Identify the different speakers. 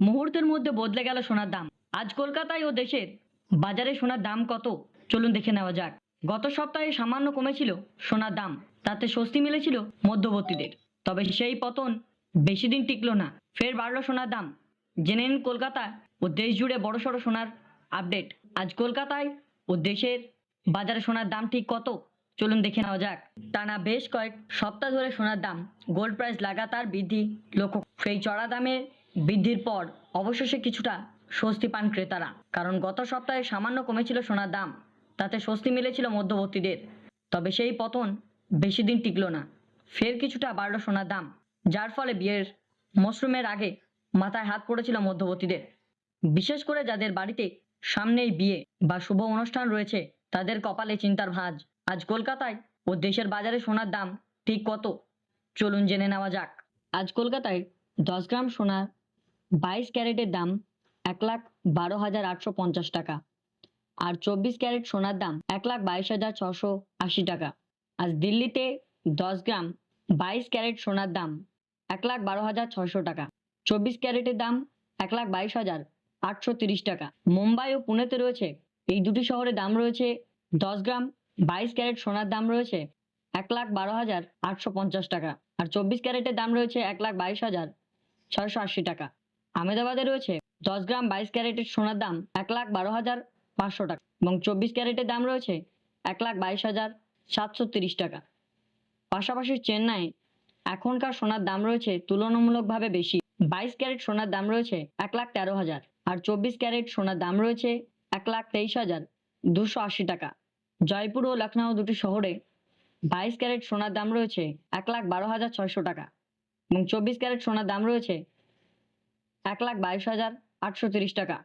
Speaker 1: মুহূর্তের মধ্যে বদলে গেল সোনার দাম। আজ কলকাতায় ও দেশের বাজারে সোনার দাম কত? চলুন দেখে নেওয়া যাক। গত সপ্তাহে সামান্য কমেছিল সোনার দাম। তাতে স্বস্তি মিলেছিল মধ্যবর্তীদের। তবে সেই পতন বেশি দিন টিকলো না। ফের বাড়লো সোনার দাম। জেনে নিন কলকাতা ও দেশ জুড়ে বড়সড় সোনার আপডেট। আজ কলকাতায় ও দেশের বাজারে সোনার দাম ঠিক কত? চলুন দেখে নেওয়া যাক। টানা বেশ কয়েক সপ্তাহ ধরে সোনার দাম, গোল্ড প্রাইস লাগাতার বৃদ্ধি লক্ষ্য সেই চড়া দামের বৃদ্ধির পর অবশেষে কিছুটা স্বস্তি পান ক্রেতারা। কারণ গত সপ্তাহে সামান্য কমেছিল সোনার দাম। তাতে স্বস্তি মিলেছিল মধ্যবর্তীদের। তবে সেই পতন বেশি দিন টিকলো না। ফের কিছুটা বাড়লো সোনার দাম। যার ফলে বিয়ের মশরুমের আগে মাথায় হাত পড়েছিল মধ্যবর্তীদের। বিশেষ করে যাদের বাড়িতে সামনেই বিয়ে বা শুভ অনুষ্ঠান রয়েছে, তাদের কপালে চিন্তার ভাঁজ। আজ কলকাতায় ও দেশের বাজারে সোনার দাম ঠিক কত? চলুন জেনে নেওয়া যাক। আজ কলকাতায় দশ গ্রাম সোনার বাইশ ক্যারেটের দাম এক লাখ বারো হাজার আটশো পঞ্চাশ টাকা আর চব্বিশ ক্যারেট সোনার দাম এক লাখ বাইশ হাজার ছশো আশি টাকা। আজ দিল্লিতে দশ গ্রাম বাইশ ক্যারেট সোনার দাম এক লাখ বারো হাজার ছশো টাকা। চব্বিশ ক্যারেটের দাম এক লাখ বাইশ হাজার আটশো তিরিশ টাকা। মুম্বাই ও পুনেতে রয়েছে এই দুটি শহরে দাম রয়েছে দশ গ্রাম বাইশ ক্যারেট সোনার দাম রয়েছে এক লাখ বারো হাজার আটশো পঞ্চাশ টাকা। আর চব্বিশ ক্যারেটের দাম রয়েছে এক লাখ বাইশ হাজার ছয়শো আশি টাকা। আহমেদাবাদে রয়েছে দশ গ্রাম বাইশ ক্যারেটের সোনার দাম এক লাখ বারো হাজার পাঁচশো টাকা এবং চব্বিশ ক্যারেটের দাম রয়েছে এক লাখ বাইশ হাজার সাতশো তিরিশ টাকা। পাশাপাশি চেন্নাই এখনকার সোনার দাম রয়েছে তুলনামূলকভাবে বেশি। বাইশ ক্যারেট সোনার দাম রয়েছে এক লাখ তেরো হাজার আর চব্বিশ ক্যারেট সোনার দাম রয়েছে এক লাখ তেইশ হাজার দুশো আশি টাকা। জয়পুর ও লখনউ দুটি শহরে বাইশ ক্যারেট সোনার দাম রয়েছে এক লাখ বারো হাজার ছয়শো টাকা এবং চব্বিশ ক্যারেট সোনার দাম রয়েছে এক লাখ বাইশ হাজার আটশো তিরিশ টাকা।